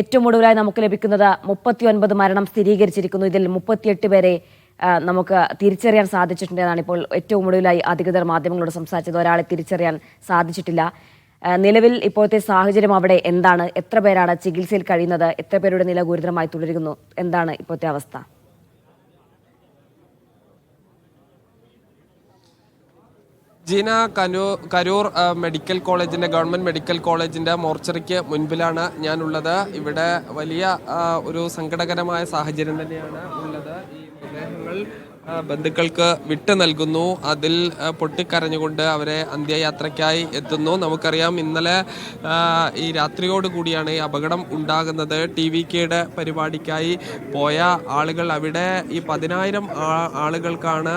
ഏറ്റവും ഒടുവിലായി നമുക്ക് ലഭിക്കുന്നത് മുപ്പത്തി ഒൻപത് മരണം സ്ഥിരീകരിച്ചിരിക്കുന്നു. ഇതിൽ മുപ്പത്തിയെട്ട് പേരെ നമുക്ക് തിരിച്ചറിയാൻ സാധിച്ചിട്ടുണ്ട് എന്നാണ് ഇപ്പോൾ ഏറ്റവും ഒടുവിലായി അധികൃതർ മാധ്യമങ്ങളോട് സംസാരിച്ചത്. ഒരാളെ തിരിച്ചറിയാൻ സാധിച്ചിട്ടില്ല. നിലവിൽ ഇപ്പോഴത്തെ സാഹചര്യം അവിടെ എന്താണ്? എത്ര പേരാണ് ചികിത്സയിൽ കഴിയുന്നത്? എത്ര പേരുടെ നില ഗുരുതരമായി തുടരുന്നു? എന്താണ് ഇപ്പോഴത്തെ അവസ്ഥ? ജീന കനൂ കരൂർ മെഡിക്കൽ കോളേജിന്റെ ഗവൺമെന്റ് മെഡിക്കൽ കോളേജിന്റെ മോർച്ചറിക്ക് മുൻപിലാണ് ഞാനുള്ളത്. ഇവിടെ വലിയ ഒരു സങ്കടകരമായ സാഹചര്യം തന്നെയാണ് ഉള്ളത്. ഈ മൃതദേഹങ്ങൾ ബന്ധുക്കൾക്ക് വിട്ട് നൽകുന്നു. അതിൽ പൊട്ടിക്കരഞ്ഞുകൊണ്ട് അവരെ അന്ത്യയാത്രയ്ക്കായി എത്തുന്നു. നമുക്കറിയാം ഇന്നലെ ഈ രാത്രിയോട് കൂടിയാണ് ഈ അപകടം ഉണ്ടാകുന്നത്. ടി വി കെയുടെ പരിപാടിക്കായി പോയ ആളുകൾ അവിടെ ഈ പതിനായിരം ആളുകൾക്കാണ്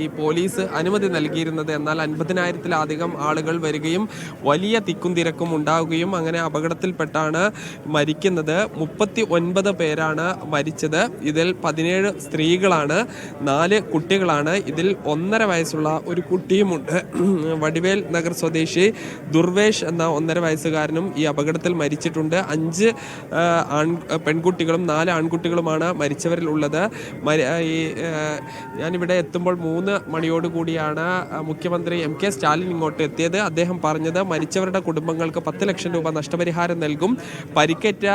ഈ പോലീസ് അനുമതി നൽകിയിരുന്നത്. എന്നാൽ അൻപതിനായിരത്തിലധികം ആളുകൾ വരികയും വലിയ തിക്കും തിരക്കും ഉണ്ടാവുകയും അങ്ങനെ അപകടത്തിൽപ്പെട്ടാണ് മരിക്കുന്നത്. മുപ്പത്തി ഒൻപത് പേരാണ് മരിച്ചത്. ഇതിൽ പതിനേഴ് സ്ത്രീകളാണ് നാല് കുട്ടികളാണ്. ഇതിൽ ഒന്നര വയസ്സുള്ള ഒരു കുട്ടിയുമുണ്ട്. വടിവേൽ നഗർ സ്വദേശി ദുർവേഷ് എന്ന ഒന്നര വയസ്സുകാരനും ഈ അപകടത്തിൽ മരിച്ചിട്ടുണ്ട്. അഞ്ച് ആൺ പെൺകുട്ടികളും നാല് ആൺകുട്ടികളുമാണ് മരിച്ചവരിൽ ഉള്ളത്. മരി- ഈ ഞാനിവിടെ എത്തുമ്പോൾ മൂന്ന് മണിയോട് കൂടിയാണ് മുഖ്യമന്ത്രി എം കെ സ്റ്റാലിൻ ഇങ്ങോട്ട് എത്തിയത്. അദ്ദേഹം പറഞ്ഞത് മരിച്ചവരുടെ കുടുംബങ്ങൾക്ക് പത്ത് ലക്ഷം രൂപ നഷ്ടപരിഹാരം നൽകും. പരിക്കേറ്റ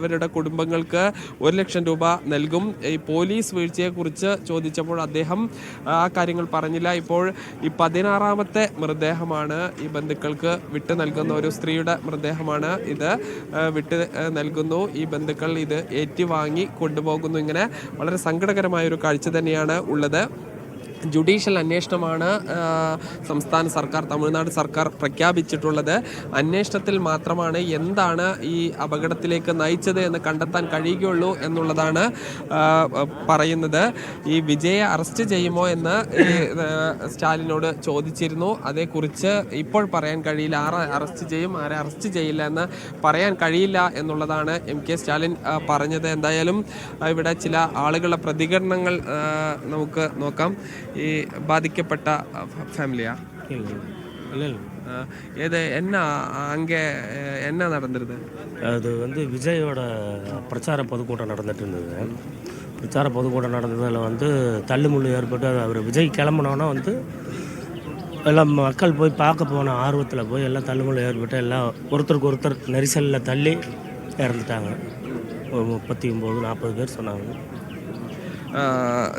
അവരുടെ കുടുംബങ്ങൾക്ക് ഒരു ലക്ഷം രൂപ നൽകും. ഈ പോലീസ് വീഴ്ചയെക്കുറിച്ച് ചോദിച്ചപ്പോൾ അദ്ദേഹം ആ കാര്യങ്ങൾ പറഞ്ഞില്ല. ഇപ്പോൾ ഈ പതിനാറാമത്തെ മൃതദേഹമാണ് ഈ ബന്ധുക്കൾക്ക് വിട്ടു നൽകുന്ന ഒരു സ്ത്രീയുടെ മൃതദേഹമാണ് ഇത് വിട്ട് നൽകുന്നു. ഈ ബന്ധുക്കൾ ഇത് ഏറ്റുവാങ്ങി കൊണ്ടുപോകുന്നു. ഇങ്ങനെ വളരെ സങ്കടകരമായ ഒരു കാഴ്ച തന്നെയാണ് ഉള്ളത്. ജുഡീഷ്യൽ അന്വേഷണമാണ് സംസ്ഥാന സർക്കാർ തമിഴ്നാട് സർക്കാർ പ്രഖ്യാപിച്ചിട്ടുള്ളത്. അന്വേഷണത്തിൽ മാത്രമാണ് എന്താണ് ഈ അപകടത്തിലേക്ക് നയിച്ചത് എന്ന് കണ്ടെത്താൻ കഴിയുകയുള്ളൂ എന്നുള്ളതാണ് പറയുന്നത്. ഈ വിജയെ അറസ്റ്റ് ചെയ്യുമോ എന്ന് സ്റ്റാലിനോട് ചോദിച്ചിരുന്നു. അതേക്കുറിച്ച് ഇപ്പോൾ പറയാൻ കഴിയില്ല. ആരെ അറസ്റ്റ് ചെയ്യും ആരെ അറസ്റ്റ് ചെയ്യില്ല എന്ന് പറയാൻ കഴിയില്ല എന്നുള്ളതാണ് എം കെ സ്റ്റാലിൻ പറഞ്ഞത്. എന്തായാലും ഇവിടെ ചില ആളുകളുടെ പ്രതികരണങ്ങൾ നമുക്ക് നോക്കാം. ഈ ബാധിക്കപ്പെട്ട ഫാമിലിയാ இல்லை இல்லை ഏത് എന്നാ அங்கே என்ன நடந்துருது அது வந்து விஜயோட பிரச்சார பொதுக்கூட்டம் நடந்துட்டு இருந்தது பிரச்சார பொதுக்கூட்டம் நடந்ததில் வந்து தள்ளுமுள்ளு ஏற்பட்டு அது அவர் விஜய் கிளம்புனோன்னா வந்து எல்லாம் மக்கள் போய் பார்க்க போன ஆர்வத்தில் போய் எல்லாம் தள்ளுமுள்ளு ஏற்பட்டு எல்லாம் ஒருத்தருக்கு ஒருத்தர் நெரிசலில் தள்ளி இறந்துட்டாங்க ஒரு முப்பத்தி ஒம்பது நாற்பது பேர் சொன்னாங்க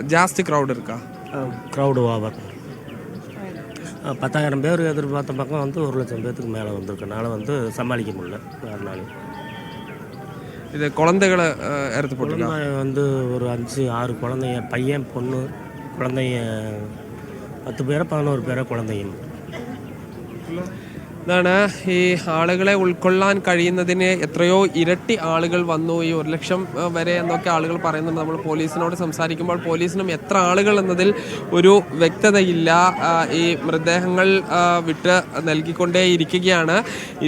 ஜாஸ்தி க்ரௌட் இருக்கா க்ரௌடு ஓவர் பத்தாயிரம் பேர் எதிர்பார்த்த பக்கம் வந்து ஒரு லட்சம் பேர்த்துக்கு மேலே வந்திருக்கனால வந்து சமாளிக்க முடியல யாருனாலையும். இது குழந்தைகளை போட்டுருக்கா? குழந்தை வந்து ஒரு அஞ்சு ஆறு குழந்தைங்க பையன் பொண்ணு குழந்தைங்க பத்து பேரோ பதினோரு பேரோ குழந்தைங்க. ഇതാണ് ഈ ആളുകളെ ഉൾക്കൊള്ളാൻ കഴിയുന്നതിന് എത്രയോ ഇരട്ടി ആളുകൾ വന്നു. ഈ ഒരു ലക്ഷം വരെ എന്നൊക്കെ ആളുകൾ പറയുന്നുണ്ട്. നമ്മൾ പോലീസിനോട് സംസാരിക്കുമ്പോൾ പോലീസിനും എത്ര ആളുകൾ എന്നതിൽ ഒരു വ്യക്തതയില്ല. ഈ മൃതദേഹങ്ങൾ വിട്ട് നൽകിക്കൊണ്ടേ ഇരിക്കുകയാണ്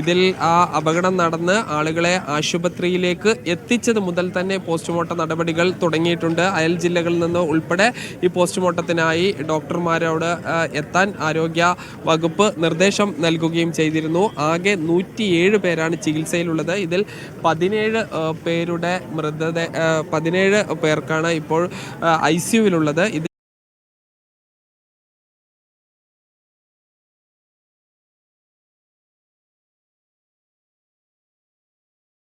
ഇതിൽ ആ അപകടം നടന്ന് ആളുകളെ ആശുപത്രിയിലേക്ക് എത്തിച്ചത് മുതൽ തന്നെ പോസ്റ്റ്മോർട്ടം നടപടികൾ തുടങ്ങിയിട്ടുണ്ട്. അയൽ ജില്ലകളിൽ നിന്ന് ഉൾപ്പെടെ ഈ പോസ്റ്റ്മോർട്ടത്തിനായി ഡോക്ടർമാരോട് എത്താൻ ആരോഗ്യ വകുപ്പ് നിർദ്ദേശം നൽകുകയും ചെയ്തിരുന്നു. ആകെ നൂറ്റിയേഴ് പേരാണ് ചികിത്സയിലുള്ളത്. ഇതിൽ പതിനേഴ് പേരുടെ മൃതദേഹ പതിനേഴ് പേർക്കാണ് ഇപ്പോൾ ഐ സിയുവിലുള്ളത് ഇതിൽ